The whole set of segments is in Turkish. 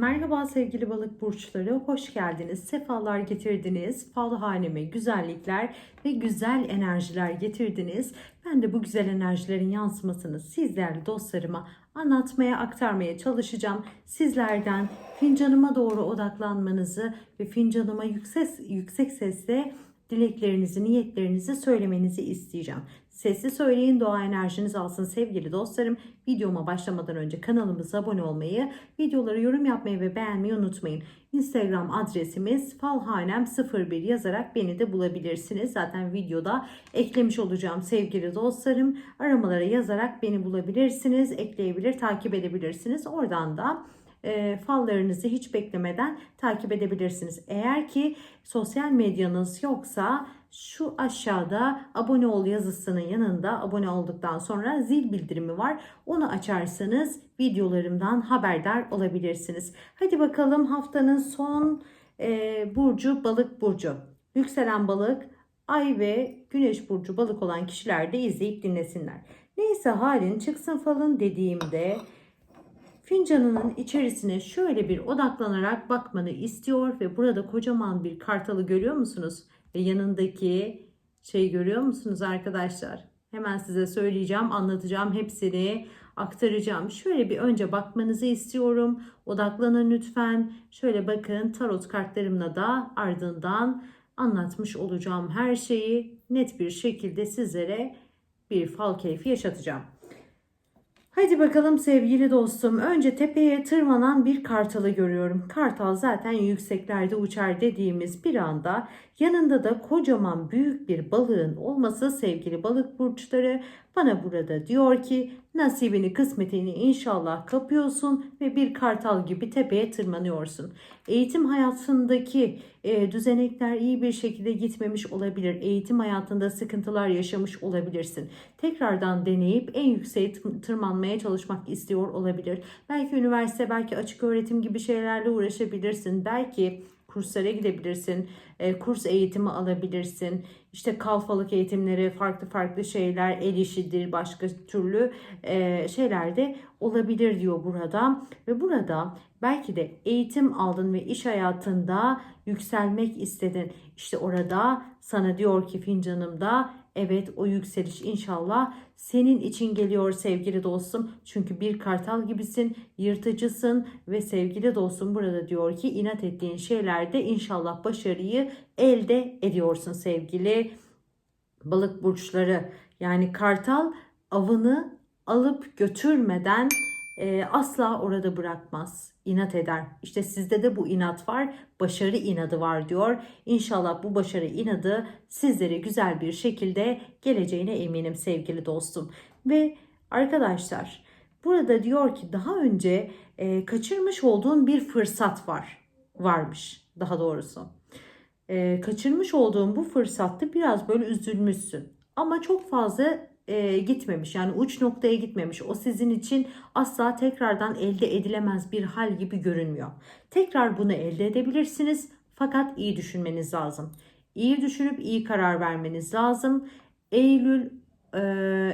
Merhaba sevgili balık burçları, hoş geldiniz, sefalar getirdiniz, fal haneme güzellikler ve güzel enerjiler getirdiniz. Ben de bu güzel enerjilerin yansımasını sizlerle dostlarıma anlatmaya, aktarmaya çalışacağım. Sizlerden fincanıma doğru odaklanmanızı ve fincanıma yüksek, yüksek sesle dileklerinizi, niyetlerinizi söylemenizi isteyeceğim. Sesli söyleyin, doğa enerjiniz alsın sevgili dostlarım. Videoma başlamadan önce kanalımıza abone olmayı, videoları yorum yapmayı ve beğenmeyi unutmayın. Instagram adresimiz falhanem01 yazarak beni de bulabilirsiniz. Zaten videoda eklemiş olacağım sevgili dostlarım. Aramalara yazarak beni bulabilirsiniz, ekleyebilir, takip edebilirsiniz. Oradan da e, fallarınızı hiç beklemeden takip edebilirsiniz. Eğer ki sosyal medyanız yoksa şu aşağıda abone ol yazısının yanında abone olduktan sonra zil bildirimi var. Onu açarsanız videolarımdan haberdar olabilirsiniz. Hadi bakalım haftanın son e, burcu balık burcu. Yükselen balık, ay ve güneş burcu balık olan kişiler de izleyip dinlesinler. Neyse halin çıksın falın dediğimde fincanının içerisine şöyle bir odaklanarak bakmanı istiyor ve burada kocaman bir kartalı görüyor musunuz? Ve yanındaki şey görüyor musunuz arkadaşlar? Hemen size söyleyeceğim, anlatacağım hepsini aktaracağım. Şöyle bir önce bakmanızı istiyorum. Odaklanın lütfen. Şöyle bakın tarot kartlarımla da ardından anlatmış olacağım her şeyi net bir şekilde sizlere bir fal keyfi yaşatacağım. Hadi bakalım sevgili dostum. Önce tepeye tırmanan bir kartalı görüyorum. Kartal zaten yükseklerde uçar dediğimiz bir anda yanında da kocaman büyük bir balığın olması sevgili balık burçları bana burada diyor ki nasibini kısmetini inşallah kapıyorsun ve bir kartal gibi tepeye tırmanıyorsun. Eğitim hayatındaki e, düzenekler iyi bir şekilde gitmemiş olabilir. Eğitim hayatında sıkıntılar yaşamış olabilirsin. Tekrardan deneyip en yükseğe tırmanmaya çalışmak istiyor olabilir. Belki üniversite, belki açık öğretim gibi şeylerle uğraşabilirsin. Belki kurslara gidebilirsin, e, kurs eğitimi alabilirsin. İşte kalfalık eğitimleri, farklı farklı şeyler, el işidir, başka türlü e, şeyler de olabilir diyor burada. Ve burada belki de eğitim aldın ve iş hayatında yükselmek istedin. İşte orada sana diyor ki fincanımda Evet o yükseliş inşallah senin için geliyor sevgili dostum. Çünkü bir kartal gibisin, yırtıcısın ve sevgili dostum burada diyor ki inat ettiğin şeylerde inşallah başarıyı elde ediyorsun sevgili balık burçları. Yani kartal avını alıp götürmeden e, asla orada bırakmaz. İnat eder. İşte sizde de bu inat var. Başarı inadı var diyor. İnşallah bu başarı inadı sizlere güzel bir şekilde geleceğine eminim sevgili dostum. Ve arkadaşlar burada diyor ki daha önce e, kaçırmış olduğun bir fırsat var. Varmış daha doğrusu. E, kaçırmış olduğun bu fırsatta biraz böyle üzülmüşsün. Ama çok fazla e, gitmemiş. Yani uç noktaya gitmemiş. O sizin için asla tekrardan elde edilemez bir hal gibi görünmüyor. Tekrar bunu elde edebilirsiniz. Fakat iyi düşünmeniz lazım. İyi düşünüp iyi karar vermeniz lazım. Eylül e,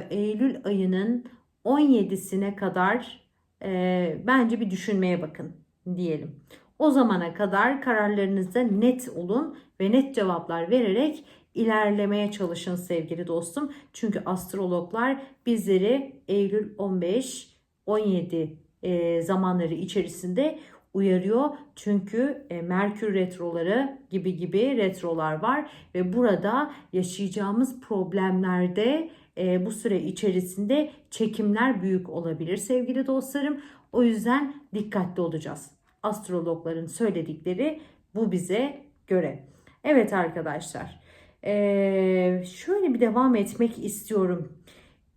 Eylül ayının 17'sine kadar e, bence bir düşünmeye bakın diyelim. O zamana kadar kararlarınızda net olun ve net cevaplar vererek ilerlemeye çalışın sevgili dostum. Çünkü astrologlar bizleri Eylül 15-17 e, zamanları içerisinde uyarıyor. Çünkü e, Merkür retroları gibi gibi retrolar var ve burada yaşayacağımız problemlerde e, bu süre içerisinde çekimler büyük olabilir sevgili dostlarım. O yüzden dikkatli olacağız. Astrologların söyledikleri bu bize göre. Evet arkadaşlar. Ee, şöyle bir devam etmek istiyorum.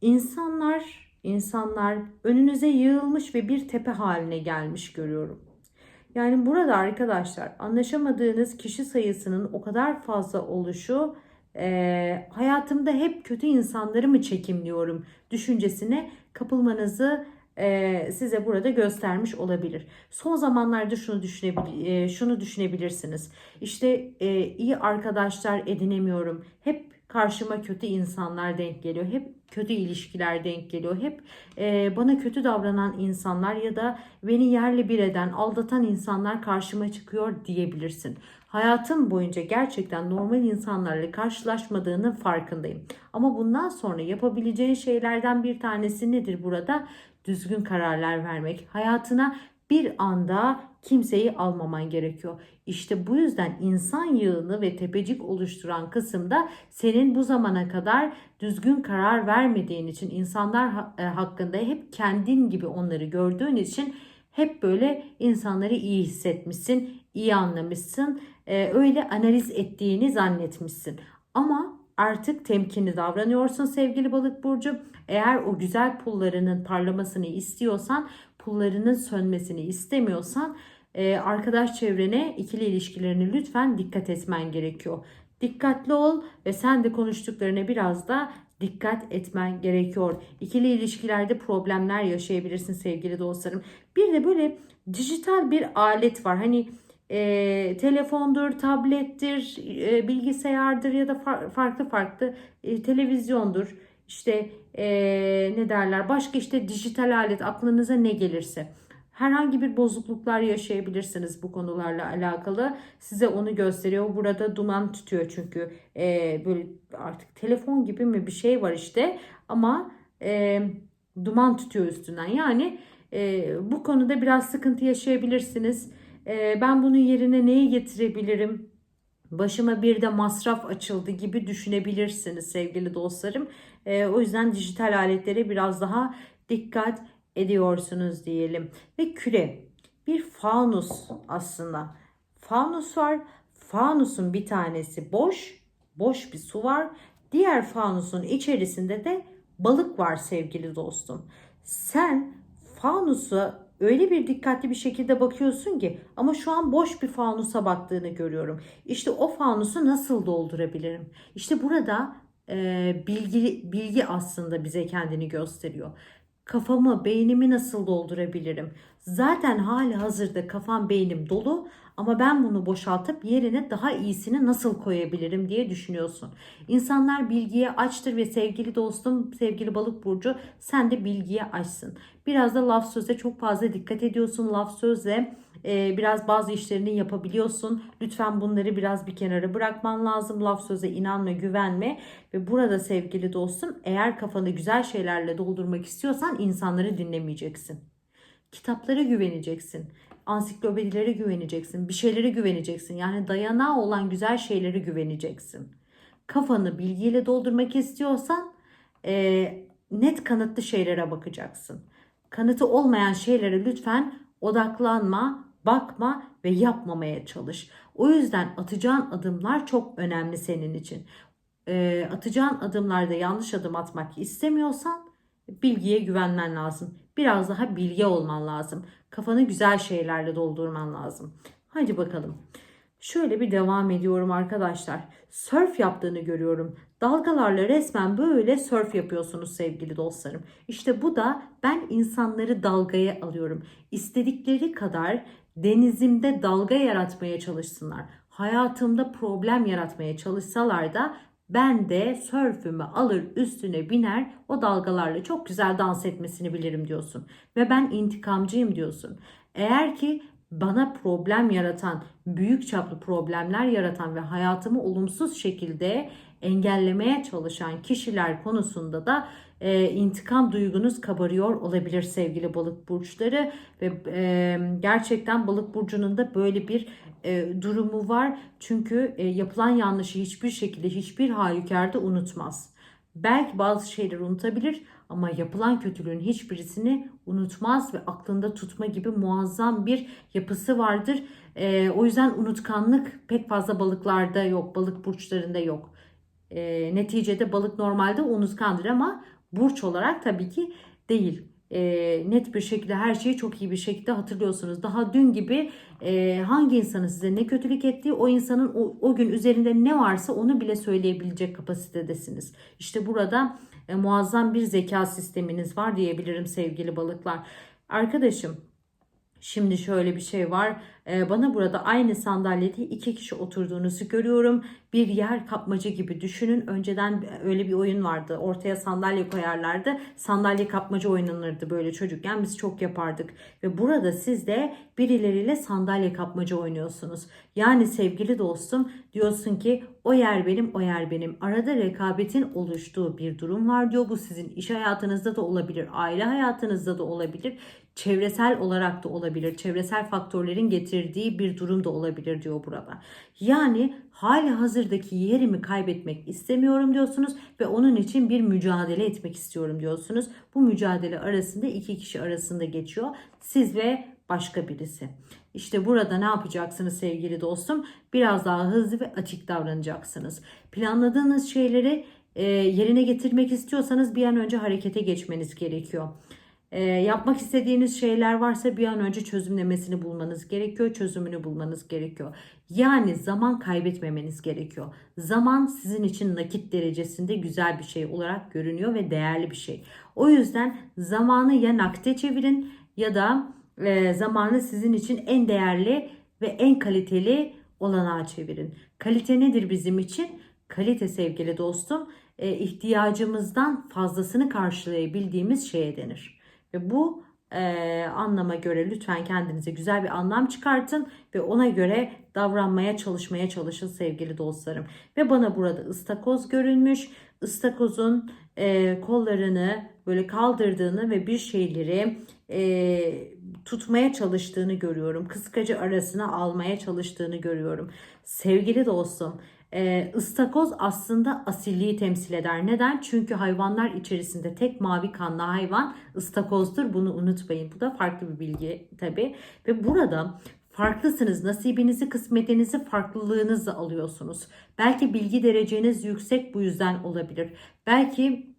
İnsanlar, insanlar önünüze yığılmış ve bir tepe haline gelmiş görüyorum. Yani burada arkadaşlar anlaşamadığınız kişi sayısının o kadar fazla oluşu e, hayatımda hep kötü insanları mı çekimliyorum düşüncesine kapılmanızı e, size burada göstermiş olabilir. Son zamanlarda şunu düşünebilir, e, şunu düşünebilirsiniz. İşte e, iyi arkadaşlar edinemiyorum. Hep karşıma kötü insanlar denk geliyor. Hep kötü ilişkiler denk geliyor. Hep bana kötü davranan insanlar ya da beni yerli bir eden, aldatan insanlar karşıma çıkıyor diyebilirsin. Hayatım boyunca gerçekten normal insanlarla karşılaşmadığının farkındayım. Ama bundan sonra yapabileceğin şeylerden bir tanesi nedir burada? Düzgün kararlar vermek. Hayatına bir anda kimseyi almaman gerekiyor. İşte bu yüzden insan yığını ve tepecik oluşturan kısımda senin bu zamana kadar düzgün karar vermediğin için insanlar e, hakkında hep kendin gibi onları gördüğün için hep böyle insanları iyi hissetmişsin, iyi anlamışsın, e, öyle analiz ettiğini zannetmişsin. Ama artık temkinli davranıyorsun sevgili balık burcu. Eğer o güzel pullarının parlamasını istiyorsan, pullarının sönmesini istemiyorsan e, arkadaş çevrene, ikili ilişkilerine lütfen dikkat etmen gerekiyor. Dikkatli ol ve sen de konuştuklarına biraz da dikkat etmen gerekiyor. İkili ilişkilerde problemler yaşayabilirsin sevgili dostlarım. Bir de böyle dijital bir alet var. Hani e, telefondur, tablettir, e, bilgisayardır ya da far- farklı farklı e, televizyondur. İşte e, ne derler başka işte dijital alet aklınıza ne gelirse. Herhangi bir bozukluklar yaşayabilirsiniz bu konularla alakalı. Size onu gösteriyor. Burada duman tutuyor çünkü e, böyle artık telefon gibi mi bir şey var işte ama e, duman tutuyor üstünden. Yani e, bu konuda biraz sıkıntı yaşayabilirsiniz. E, ben bunun yerine neyi getirebilirim? Başıma bir de masraf açıldı gibi düşünebilirsiniz sevgili dostlarım. E, o yüzden dijital aletlere biraz daha dikkat ediyorsunuz diyelim. Ve küre bir fanus aslında. Fanus var. Fanusun bir tanesi boş. Boş bir su var. Diğer fanusun içerisinde de balık var sevgili dostum. Sen fanusa öyle bir dikkatli bir şekilde bakıyorsun ki ama şu an boş bir fanusa baktığını görüyorum. İşte o fanusu nasıl doldurabilirim? İşte burada e, bilgi bilgi aslında bize kendini gösteriyor. Kafamı, beynimi nasıl doldurabilirim? Zaten hali hazırda kafam, beynim dolu ama ben bunu boşaltıp yerine daha iyisini nasıl koyabilirim diye düşünüyorsun. İnsanlar bilgiye açtır ve sevgili dostum, sevgili balık burcu sen de bilgiye açsın. Biraz da laf söze çok fazla dikkat ediyorsun. Laf sözle e, biraz bazı işlerini yapabiliyorsun. Lütfen bunları biraz bir kenara bırakman lazım. Laf söze inanma, güvenme. Ve burada sevgili dostum eğer kafanı güzel şeylerle doldurmak istiyorsan insanları dinlemeyeceksin. Kitaplara güveneceksin. Ansiklopedilere güveneceksin. Bir şeylere güveneceksin. Yani dayanağı olan güzel şeylere güveneceksin. Kafanı bilgiyle doldurmak istiyorsan e, net kanıtlı şeylere bakacaksın. Kanıtı olmayan şeylere lütfen odaklanma, bakma ve yapmamaya çalış. O yüzden atacağın adımlar çok önemli senin için. E, atacağın adımlarda yanlış adım atmak istemiyorsan bilgiye güvenmen lazım. Biraz daha bilgi olman lazım. Kafanı güzel şeylerle doldurman lazım. Hadi bakalım. Şöyle bir devam ediyorum arkadaşlar. Sörf yaptığını görüyorum. Dalgalarla resmen böyle sörf yapıyorsunuz sevgili dostlarım. İşte bu da ben insanları dalgaya alıyorum. İstedikleri kadar denizimde dalga yaratmaya çalışsınlar. Hayatımda problem yaratmaya çalışsalar da ben de sörfümü alır üstüne biner o dalgalarla çok güzel dans etmesini bilirim diyorsun. Ve ben intikamcıyım diyorsun. Eğer ki bana problem yaratan, büyük çaplı problemler yaratan ve hayatımı olumsuz şekilde engellemeye çalışan kişiler konusunda da e, intikam duygunuz kabarıyor olabilir sevgili balık burçları ve e, gerçekten balık burcunun da böyle bir e, durumu var çünkü e, yapılan yanlışı hiçbir şekilde hiçbir halükarda unutmaz. Belki bazı şeyleri unutabilir ama yapılan kötülüğün hiçbirisini unutmaz ve aklında tutma gibi muazzam bir yapısı vardır. E, o yüzden unutkanlık pek fazla balıklarda yok, balık burçlarında yok. E, neticede balık normalde unutkandır ama burç olarak tabii ki değil. E, net bir şekilde her şeyi çok iyi bir şekilde hatırlıyorsunuz. Daha dün gibi e, hangi insanın size ne kötülük ettiği o insanın o, o gün üzerinde ne varsa onu bile söyleyebilecek kapasitedesiniz. İşte burada e, muazzam bir zeka sisteminiz var diyebilirim sevgili balıklar. Arkadaşım Şimdi şöyle bir şey var. Ee, bana burada aynı sandalyede iki kişi oturduğunuzu görüyorum. Bir yer kapmaca gibi düşünün. Önceden öyle bir oyun vardı. Ortaya sandalye koyarlardı. Sandalye kapmaca oynanırdı böyle çocukken. Biz çok yapardık. Ve burada siz de birileriyle sandalye kapmaca oynuyorsunuz. Yani sevgili dostum diyorsun ki o yer benim, o yer benim. Arada rekabetin oluştuğu bir durum var diyor. Bu sizin iş hayatınızda da olabilir, aile hayatınızda da olabilir çevresel olarak da olabilir. Çevresel faktörlerin getirdiği bir durum da olabilir diyor burada. Yani hali hazırdaki yerimi kaybetmek istemiyorum diyorsunuz ve onun için bir mücadele etmek istiyorum diyorsunuz. Bu mücadele arasında iki kişi arasında geçiyor. Siz ve başka birisi. İşte burada ne yapacaksınız sevgili dostum? Biraz daha hızlı ve açık davranacaksınız. Planladığınız şeyleri yerine getirmek istiyorsanız bir an önce harekete geçmeniz gerekiyor. E, yapmak istediğiniz şeyler varsa bir an önce çözümlemesini bulmanız gerekiyor, çözümünü bulmanız gerekiyor. Yani zaman kaybetmemeniz gerekiyor. Zaman sizin için nakit derecesinde güzel bir şey olarak görünüyor ve değerli bir şey. O yüzden zamanı ya nakde çevirin ya da e, zamanı sizin için en değerli ve en kaliteli olanağa çevirin. Kalite nedir bizim için? Kalite sevgili dostum e, ihtiyacımızdan fazlasını karşılayabildiğimiz şeye denir. Ve bu e, anlama göre lütfen kendinize güzel bir anlam çıkartın ve ona göre davranmaya çalışmaya çalışın sevgili dostlarım. Ve bana burada ıstakoz görünmüş. Istakozun e, kollarını böyle kaldırdığını ve bir şeyleri e, tutmaya çalıştığını görüyorum. Kıskacı arasına almaya çalıştığını görüyorum. Sevgili dostum e, ıstakoz aslında asilliği temsil eder. Neden? Çünkü hayvanlar içerisinde tek mavi kanlı hayvan ıstakozdur. Bunu unutmayın. Bu da farklı bir bilgi tabi. Ve burada farklısınız. Nasibinizi, kısmetinizi farklılığınızla alıyorsunuz. Belki bilgi dereceniz yüksek bu yüzden olabilir. Belki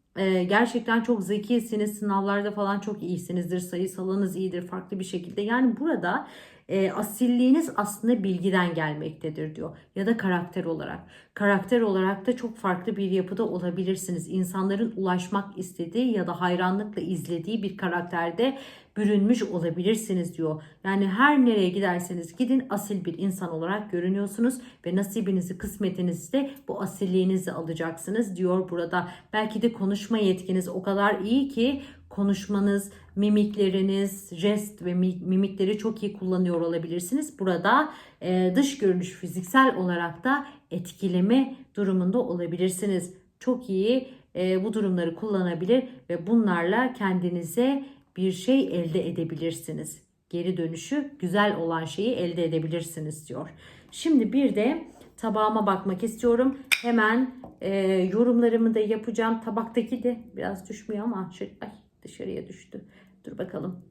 gerçekten çok zekisiniz. Sınavlarda falan çok iyisinizdir. Sayısalınız iyidir farklı bir şekilde. Yani burada e, asilliğiniz aslında bilgiden gelmektedir diyor. Ya da karakter olarak. Karakter olarak da çok farklı bir yapıda olabilirsiniz. İnsanların ulaşmak istediği ya da hayranlıkla izlediği bir karakterde bürünmüş olabilirsiniz diyor. Yani her nereye giderseniz gidin asil bir insan olarak görünüyorsunuz ve nasibinizi, kısmetinizi de bu asilliğinizi alacaksınız diyor burada. Belki de konuşma yetkiniz o kadar iyi ki konuşmanız, mimikleriniz, jest ve mimikleri çok iyi kullanıyor olabilirsiniz. Burada e, dış görünüş fiziksel olarak da etkileme durumunda olabilirsiniz. Çok iyi e, bu durumları kullanabilir ve bunlarla kendinize bir şey elde edebilirsiniz. Geri dönüşü güzel olan şeyi elde edebilirsiniz diyor. Şimdi bir de tabağıma bakmak istiyorum. Hemen e, yorumlarımı da yapacağım. Tabaktaki de biraz düşmüyor ama şu, ay, dışarıya düştü. Dur bakalım.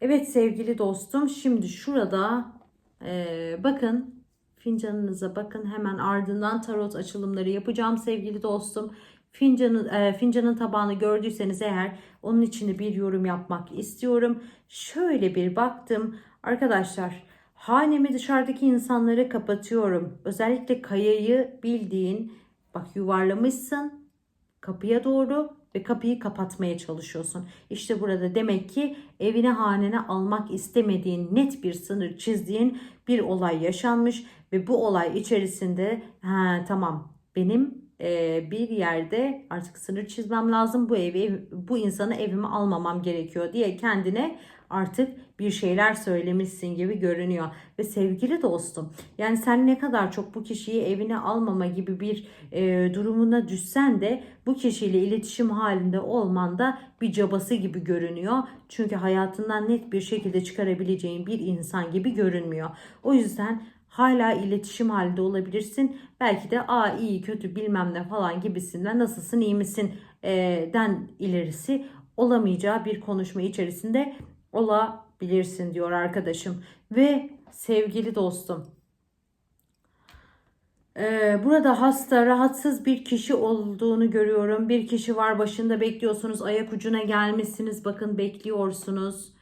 Evet sevgili dostum şimdi şurada e, bakın fincanınıza bakın hemen ardından tarot açılımları yapacağım sevgili dostum. Fincanın, e, fincanın tabağını gördüyseniz eğer onun içinde bir yorum yapmak istiyorum. Şöyle bir baktım arkadaşlar hanemi dışarıdaki insanlara kapatıyorum. Özellikle kayayı bildiğin bak yuvarlamışsın kapıya doğru ve kapıyı kapatmaya çalışıyorsun. İşte burada demek ki evine hanene almak istemediğin net bir sınır çizdiğin bir olay yaşanmış ve bu olay içerisinde ha tamam benim e, bir yerde artık sınır çizmem lazım. Bu evi bu insanı evime almamam gerekiyor diye kendine artık bir şeyler söylemişsin gibi görünüyor. Ve sevgili dostum yani sen ne kadar çok bu kişiyi evine almama gibi bir e, durumuna düşsen de bu kişiyle iletişim halinde olman da bir cabası gibi görünüyor. Çünkü hayatından net bir şekilde çıkarabileceğin bir insan gibi görünmüyor. O yüzden hala iletişim halinde olabilirsin. Belki de a iyi kötü bilmem ne falan gibisinden nasılsın iyi misin e, den ilerisi olamayacağı bir konuşma içerisinde olabilirsin diyor arkadaşım. Ve sevgili dostum Burada hasta, rahatsız bir kişi olduğunu görüyorum. Bir kişi var başında bekliyorsunuz. Ayak ucuna gelmişsiniz. Bakın bekliyorsunuz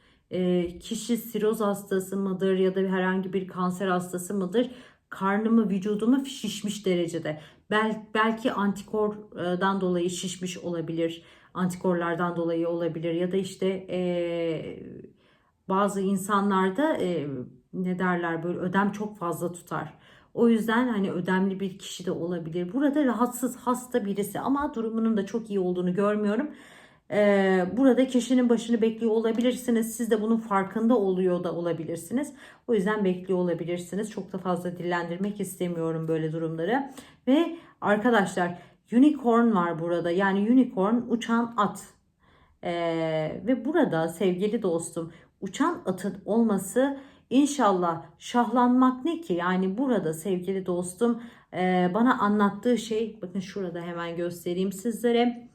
kişi siroz hastası mıdır ya da herhangi bir kanser hastası mıdır? Karnımı, vücudumu şişmiş derecede. Bel, belki antikordan dolayı şişmiş olabilir. Antikorlardan dolayı olabilir ya da işte e, bazı insanlarda e, ne derler böyle ödem çok fazla tutar. O yüzden hani ödemli bir kişi de olabilir. Burada rahatsız hasta birisi ama durumunun da çok iyi olduğunu görmüyorum. Ee, burada kişinin başını bekliyor olabilirsiniz. Siz de bunun farkında oluyor da olabilirsiniz. O yüzden bekliyor olabilirsiniz. Çok da fazla dillendirmek istemiyorum böyle durumları. Ve arkadaşlar unicorn var burada. Yani unicorn uçan at. Ee, ve burada sevgili dostum uçan atın olması inşallah şahlanmak ne ki? Yani burada sevgili dostum e, bana anlattığı şey bakın şurada hemen göstereyim sizlere.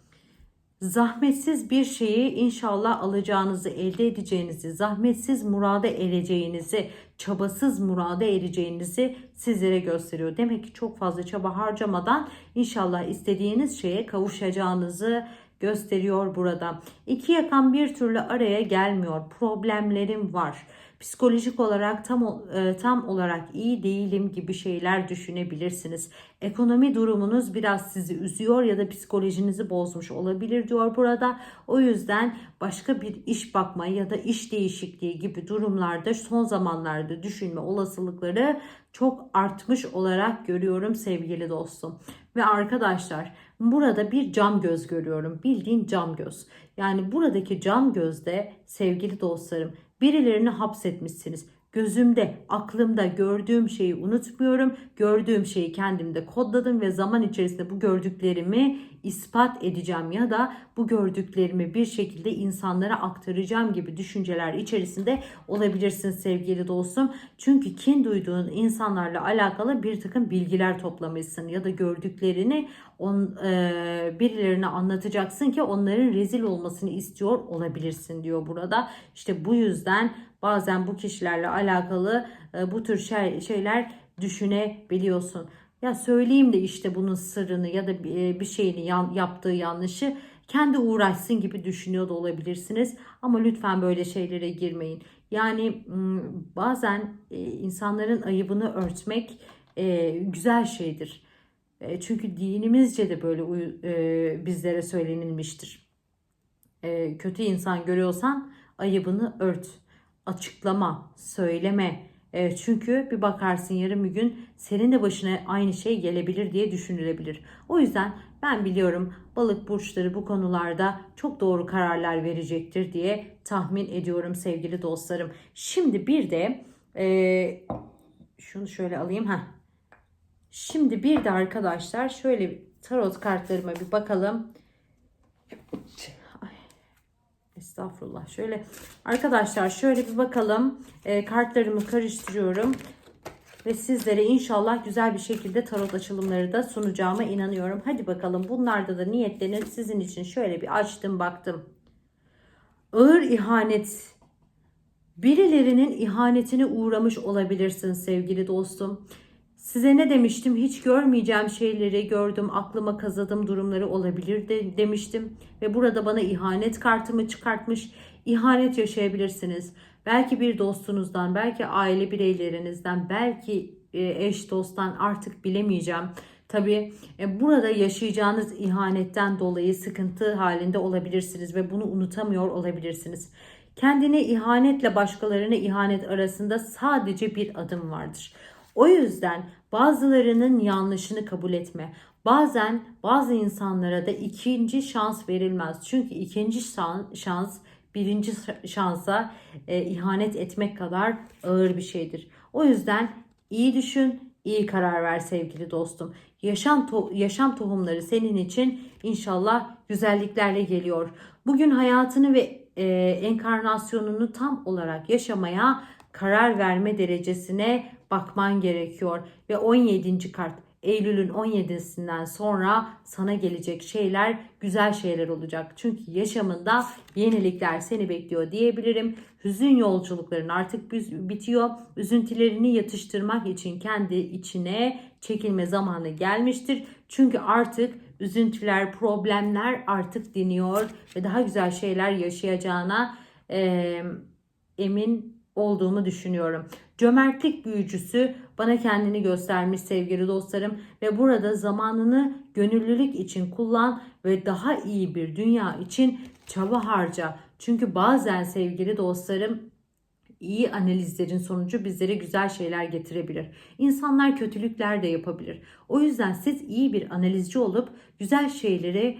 Zahmetsiz bir şeyi inşallah alacağınızı, elde edeceğinizi, zahmetsiz murada ereceğinizi, çabasız murada ereceğinizi sizlere gösteriyor. Demek ki çok fazla çaba harcamadan inşallah istediğiniz şeye kavuşacağınızı gösteriyor burada. İki yakan bir türlü araya gelmiyor. Problemlerim var. Psikolojik olarak tam e, tam olarak iyi değilim gibi şeyler düşünebilirsiniz. Ekonomi durumunuz biraz sizi üzüyor ya da psikolojinizi bozmuş olabilir diyor burada. O yüzden başka bir iş bakma ya da iş değişikliği gibi durumlarda son zamanlarda düşünme olasılıkları çok artmış olarak görüyorum sevgili dostum. Ve arkadaşlar burada bir cam göz görüyorum. Bildiğin cam göz. Yani buradaki cam gözde sevgili dostlarım birilerini hapsetmişsiniz. Gözümde, aklımda gördüğüm şeyi unutmuyorum. Gördüğüm şeyi kendimde kodladım ve zaman içerisinde bu gördüklerimi ispat edeceğim ya da bu gördüklerimi bir şekilde insanlara aktaracağım gibi düşünceler içerisinde olabilirsin sevgili dostum. Çünkü kin duyduğun insanlarla alakalı bir takım bilgiler toplamışsın ya da gördüklerini on, e, birilerine anlatacaksın ki onların rezil olmasını istiyor olabilirsin diyor burada. İşte bu yüzden bazen bu kişilerle alakalı e, bu tür şey, şeyler düşünebiliyorsun. Ya söyleyeyim de işte bunun sırrını ya da bir şeyini yaptığı yanlışı kendi uğraşsın gibi düşünüyor da olabilirsiniz. Ama lütfen böyle şeylere girmeyin. Yani bazen insanların ayıbını örtmek güzel şeydir. Çünkü dinimizce de böyle bizlere söylenilmiştir. Kötü insan görüyorsan ayıbını ört, açıklama, söyleme, Evet, çünkü bir bakarsın yarın bir gün senin de başına aynı şey gelebilir diye düşünülebilir. O yüzden ben biliyorum balık burçları bu konularda çok doğru kararlar verecektir diye tahmin ediyorum sevgili dostlarım. Şimdi bir de e, şunu şöyle alayım. ha. Şimdi bir de arkadaşlar şöyle tarot kartlarıma bir bakalım. Estağfurullah. Şöyle arkadaşlar şöyle bir bakalım. E, kartlarımı karıştırıyorum. Ve sizlere inşallah güzel bir şekilde tarot açılımları da sunacağıma inanıyorum. Hadi bakalım bunlarda da niyetlenip sizin için şöyle bir açtım baktım. Ağır ihanet. Birilerinin ihanetine uğramış olabilirsin sevgili dostum. Size ne demiştim? Hiç görmeyeceğim şeyleri gördüm, aklıma kazıdım durumları olabilir de demiştim. Ve burada bana ihanet kartımı çıkartmış. İhanet yaşayabilirsiniz. Belki bir dostunuzdan, belki aile bireylerinizden, belki e, eş dosttan artık bilemeyeceğim. Tabi e, burada yaşayacağınız ihanetten dolayı sıkıntı halinde olabilirsiniz ve bunu unutamıyor olabilirsiniz. Kendine ihanetle başkalarına ihanet arasında sadece bir adım vardır. O yüzden bazılarının yanlışını kabul etme. Bazen bazı insanlara da ikinci şans verilmez. Çünkü ikinci şans birinci şansa e, ihanet etmek kadar ağır bir şeydir. O yüzden iyi düşün, iyi karar ver sevgili dostum. Yaşam to yaşam tohumları senin için inşallah güzelliklerle geliyor. Bugün hayatını ve e, enkarnasyonunu tam olarak yaşamaya karar verme derecesine bakman gerekiyor. Ve 17. kart Eylül'ün 17'sinden sonra sana gelecek şeyler güzel şeyler olacak. Çünkü yaşamında yenilikler seni bekliyor diyebilirim. Hüzün yolculukların artık bitiyor. Üzüntülerini yatıştırmak için kendi içine çekilme zamanı gelmiştir. Çünkü artık üzüntüler, problemler artık diniyor ve daha güzel şeyler yaşayacağına e, emin olduğumu düşünüyorum. Cömertlik büyücüsü bana kendini göstermiş sevgili dostlarım ve burada zamanını gönüllülük için kullan ve daha iyi bir dünya için çaba harca. Çünkü bazen sevgili dostlarım iyi analizlerin sonucu bizlere güzel şeyler getirebilir. İnsanlar kötülükler de yapabilir. O yüzden siz iyi bir analizci olup güzel şeyleri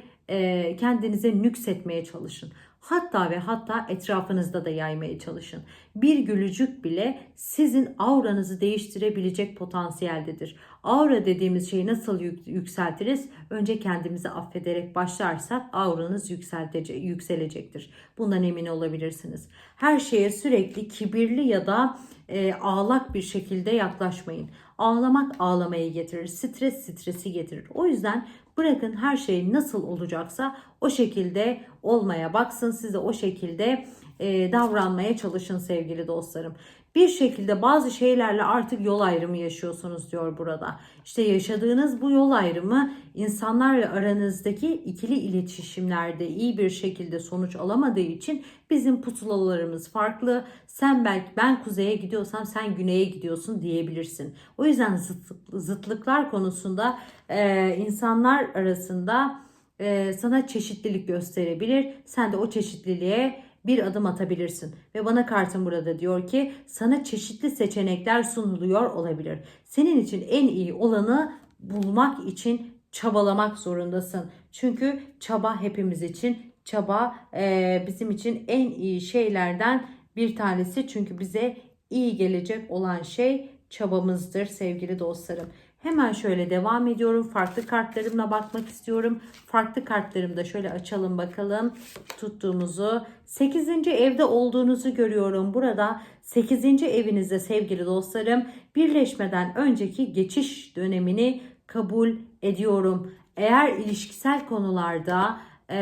kendinize nüksetmeye çalışın. Hatta ve hatta etrafınızda da yaymaya çalışın. Bir gülücük bile sizin auranızı değiştirebilecek potansiyeldedir. Aura dediğimiz şeyi nasıl yük- yükseltiriz? Önce kendimizi affederek başlarsak auranız yükseltece- yükselecektir. Bundan emin olabilirsiniz. Her şeye sürekli kibirli ya da e, ağlak bir şekilde yaklaşmayın. Ağlamak ağlamayı getirir. Stres stresi getirir. O yüzden bırakın her şey nasıl olacaksa o şekilde olmaya baksın. Size o şekilde e, davranmaya çalışın sevgili dostlarım. Bir şekilde bazı şeylerle artık yol ayrımı yaşıyorsunuz diyor burada. İşte yaşadığınız bu yol ayrımı insanlarla aranızdaki ikili iletişimlerde iyi bir şekilde sonuç alamadığı için bizim pusulalarımız farklı. Sen belki ben kuzeye gidiyorsam sen güneye gidiyorsun diyebilirsin. O yüzden zıtlık- zıtlıklar konusunda e, insanlar arasında e, sana çeşitlilik gösterebilir. Sen de o çeşitliliğe bir adım atabilirsin. Ve bana kartım burada diyor ki sana çeşitli seçenekler sunuluyor olabilir. Senin için en iyi olanı bulmak için çabalamak zorundasın. Çünkü çaba hepimiz için. Çaba e, bizim için en iyi şeylerden bir tanesi. Çünkü bize iyi gelecek olan şey çabamızdır sevgili dostlarım. Hemen şöyle devam ediyorum. Farklı kartlarımla bakmak istiyorum. Farklı kartlarımda şöyle açalım bakalım tuttuğumuzu. 8. evde olduğunuzu görüyorum. Burada 8. evinizde sevgili dostlarım birleşmeden önceki geçiş dönemini kabul ediyorum. Eğer ilişkisel konularda e,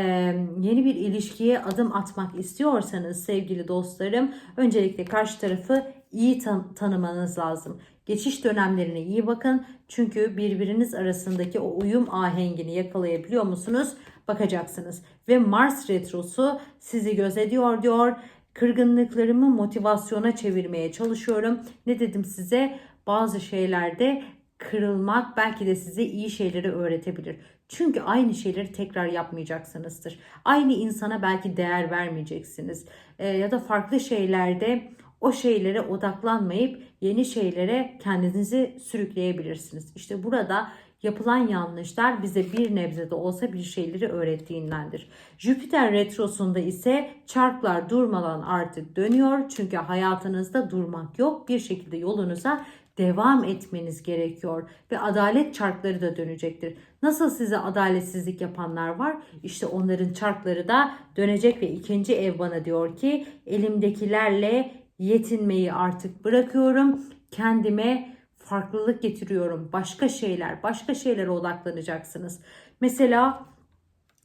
yeni bir ilişkiye adım atmak istiyorsanız sevgili dostlarım öncelikle karşı tarafı iyi tan- tanımanız lazım. Geçiş dönemlerine iyi bakın. Çünkü birbiriniz arasındaki o uyum ahengini yakalayabiliyor musunuz? Bakacaksınız. Ve Mars retrosu sizi gözetiyor diyor. Kırgınlıklarımı motivasyona çevirmeye çalışıyorum. Ne dedim size? Bazı şeylerde kırılmak belki de size iyi şeyleri öğretebilir. Çünkü aynı şeyleri tekrar yapmayacaksınızdır. Aynı insana belki değer vermeyeceksiniz. Ee, ya da farklı şeylerde o şeylere odaklanmayıp yeni şeylere kendinizi sürükleyebilirsiniz. İşte burada yapılan yanlışlar bize bir nebze de olsa bir şeyleri öğrettiğindendir. Jüpiter retrosunda ise çarklar durmadan artık dönüyor. Çünkü hayatınızda durmak yok. Bir şekilde yolunuza devam etmeniz gerekiyor ve adalet çarkları da dönecektir. Nasıl size adaletsizlik yapanlar var? İşte onların çarkları da dönecek ve ikinci ev bana diyor ki elimdekilerle yetinmeyi artık bırakıyorum. Kendime farklılık getiriyorum. Başka şeyler, başka şeylere odaklanacaksınız. Mesela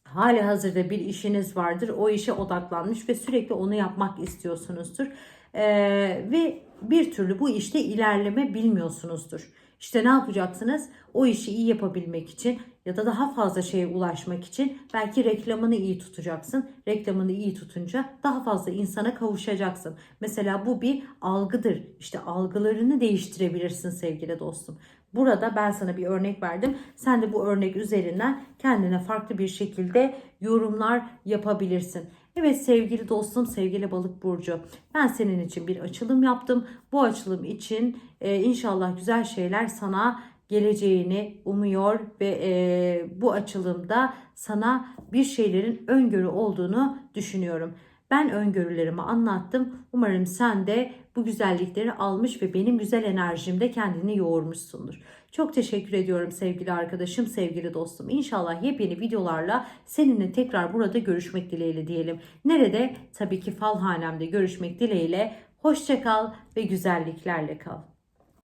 hali hazırda bir işiniz vardır. O işe odaklanmış ve sürekli onu yapmak istiyorsunuzdur. Ee, ve bir türlü bu işte ilerleme bilmiyorsunuzdur. İşte ne yapacaksınız? O işi iyi yapabilmek için ya da daha fazla şeye ulaşmak için belki reklamını iyi tutacaksın. Reklamını iyi tutunca daha fazla insana kavuşacaksın. Mesela bu bir algıdır. İşte algılarını değiştirebilirsin sevgili dostum. Burada ben sana bir örnek verdim. Sen de bu örnek üzerinden kendine farklı bir şekilde yorumlar yapabilirsin. Evet sevgili dostum, sevgili balık burcu. Ben senin için bir açılım yaptım. Bu açılım için e, inşallah güzel şeyler sana geleceğini umuyor ve e, bu açılımda sana bir şeylerin öngörü olduğunu düşünüyorum. Ben öngörülerimi anlattım. Umarım sen de bu güzellikleri almış ve benim güzel enerjimde kendini yoğurmuşsundur. Çok teşekkür ediyorum sevgili arkadaşım, sevgili dostum. İnşallah yepyeni videolarla seninle tekrar burada görüşmek dileğiyle diyelim. Nerede? Tabii ki fal hanemde görüşmek dileğiyle. Hoşça kal ve güzelliklerle kal.